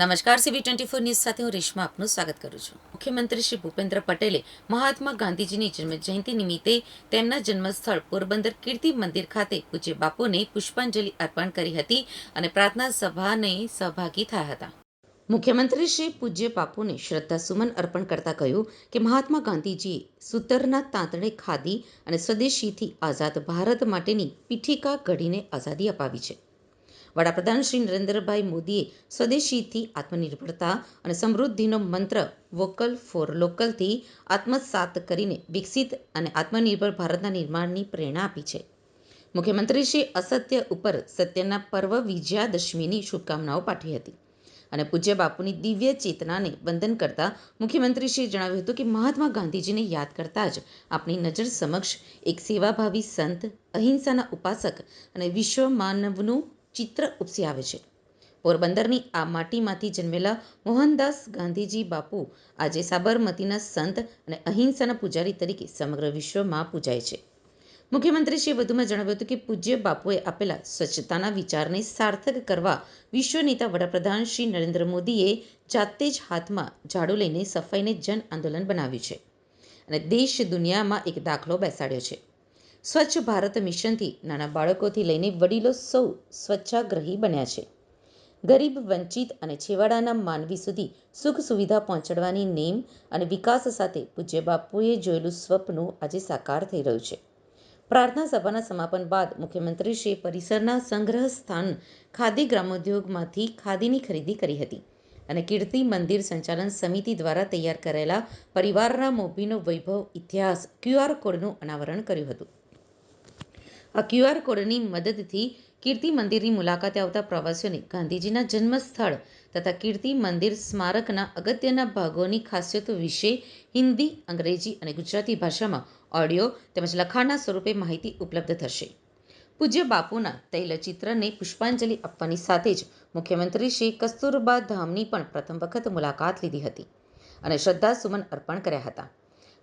નમસ્કાર સીવી twenty four news સાથે હું રેશમા આપનું સ્વાગત કરું છું. મુખ્યમંત્રી શ્રી ભૂપેન્દ્ર પટેલે મહાત્મા ગાંધીજીની જન્મ જયંતિ નિમિત્તે તેમના જન્મસ્થળ પોરબંદર કીર્તિ મંદિર ખાતે પૂજ્ય બાપુને પુષ્પાંજલિ અર્પણ કરી હતી અને પ્રાર્થના સભાને સહભાગી થયા હતા. મુખ્યમંત્રી શ્રી પૂજ્ય બાપુને શ્રદ્ધાસુમન અર્પણ કરતા કહ્યું કે મહાત્મા ગાંધીજીએ સૂતરના તાંતણે ખાદી અને સ્વદેશીથી આઝાદ ભારત માટેની પીઠિકા ઘડીને આઝાદી અપાવી છે. વડાપ્રધાન શ્રી નરેન્દ્રભાઈ મોદીએ સ્વદેશીથી આત્મનિર્ભરતા અને સમૃદ્ધિનો મંત્ર વોકલ ફોર લોકલથી આત્મસાત કરીને વિકસિત અને આત્મનિર્ભર ભારતના નિર્માણની પ્રેરણા આપી છે. મુખ્યમંત્રીશ્રીએ અસત્ય ઉપર સત્યના પર્વ વિજયાદશમીની શુભકામનાઓ પાઠવી હતી અને પૂજ્ય બાપુની દિવ્ય ચેતનાને વંદન કરતા મુખ્યમંત્રીશ્રીએ જણાવ્યું હતું કે મહાત્મા ગાંધીજીને યાદ કરતા જ આપણી નજર સમક્ષ એક સેવાભાવી સંત, અહિંસાના ઉપાસક અને વિશ્વ માનવનું ચિત્ર ઉપસી આવે છે. પોરબંદરની આ માટીમાંથી જન્મેલા મોહનદાસ ગાંધીજી બાપુ આજે સાબરમતીના સંત અને અહિંસાના પૂજારી તરીકે સમગ્ર વિશ્વમાં પૂજાય છે. મુખ્યમંત્રીશ્રીએ વધુમાં જણાવ્યું હતું કે પૂજ્ય બાપુએ આપેલા સ્વચ્છતાના વિચારને સાર્થક કરવા વિશ્વ નેતા વડાપ્રધાન શ્રી નરેન્દ્ર મોદીએ જાતે જ હાથમાં ઝાડુ લઈને સફાઈને જન આંદોલન બનાવ્યું છે અને દેશ દુનિયામાં એક દાખલો બેસાડ્યો છે. સ્વચ્છ ભારત મિશનથી નાના બાળકોથી લઈને વડીલો સૌ સ્વચ્છાગ્રહી બન્યા છે. ગરીબ, વંચિત અને છેવાડાના માનવી સુધી સુખ સુવિધા પહોંચાડવાની નેમ અને વિકાસ સાથે પૂજ્ય બાપુએ જોયેલું સ્વપ્નું આજે સાકાર થઈ રહ્યું છે. પ્રાર્થના સભાના સમાપન બાદ મુખ્યમંત્રીશ્રીએ પરિસરના સંગ્રહ સ્થાન, ખાદી ગ્રામોદ્યોગમાંથી ખાદીની ખરીદી કરી હતી અને કીર્તિ મંદિર સંચાલન સમિતિ દ્વારા તૈયાર કરેલા પરિવારના મોભીનો વૈભવ ઇતિહાસ ક્યુઆર કોડનું અનાવરણ કર્યું હતું. આ ક્યુઆર કોડની મદદથી કીર્તિ મંદિરની મુલાકાતે આવતા પ્રવાસીઓને ગાંધીજીના જન્મસ્થળ તથા કીર્તિ મંદિર સ્મારકના અગત્યના ભાગોની ખાસિયતો વિશે હિન્દી, અંગ્રેજી અને ગુજરાતી ભાષામાં ઓડિયો તેમજ લખાણના સ્વરૂપે માહિતી ઉપલબ્ધ થશે. પૂજ્ય બાપુના તૈલચિત્રને પુષ્પાંજલિ આપવાની સાથે જ મુખ્યમંત્રી શ્રી કસ્તુરબા ધામની પણ પ્રથમ વખત મુલાકાત લીધી હતી અને શ્રદ્ધાસુમન અર્પણ કર્યા હતા.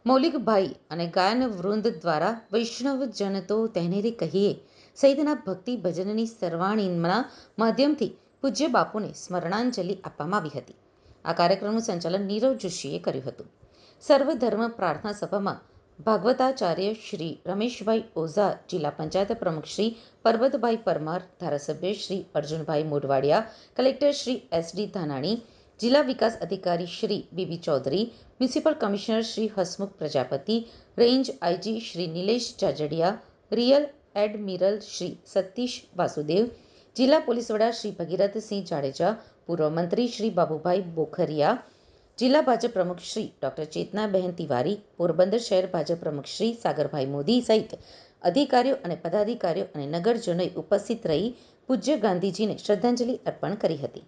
મૌલિકભાઈ અને ગાયન વૃંદ દ્વારા વૈષ્ણવજન તો તેને રે કહીએ. સહિતના ભક્તિ ભજનની સરવાણીના માધ્યમથી પૂજ્ય બાપુને સ્મરણાંજલિ આપવામાં આવી હતી. આ કાર્યક્રમનું સંચાલન નીરવ જોશીએ કર્યું હતું. સર્વધર્મ પ્રાર્થના સભામાં ભાગવતાચાર્ય શ્રી રમેશભાઈ ઓઝા, જિલ્લા પંચાયત પ્રમુખ શ્રી પરબતભાઈ પરમાર, ધારાસભ્ય Shri Arjunbhai Modhwadia, collector Shri S D Dhanani જિલ્લા વિકાસ અધિકારી Shri BB Chaudhari, municipal commissioner Shri Hasmukh Prajapati, range IG Shri Nilesh Jajadia, rear admiral Shri Satish Vasudev, જિલ્લા પોલીસ વડા શ્રી ભગીરથસિંહ જાડેજા, પૂર્વ મંત્રી શ્રી બાબુભાઈ બોખરિયા, જિલ્લા ભાજપ પ્રમુખ શ્રી ડોક્ટર ચેતનાબહેન તિવારી, પોરબંદર શહેર ભાજપ પ્રમુખ શ્રી સાગરભાઈ મોદી સહિત અધિકારીઓ અને પદાધિકારીઓ અને નગરજનોએ ઉપસ્થિત રહી પૂજ્ય ગાંધીજીને શ્રદ્ધાંજલિ અર્પણ કરી હતી.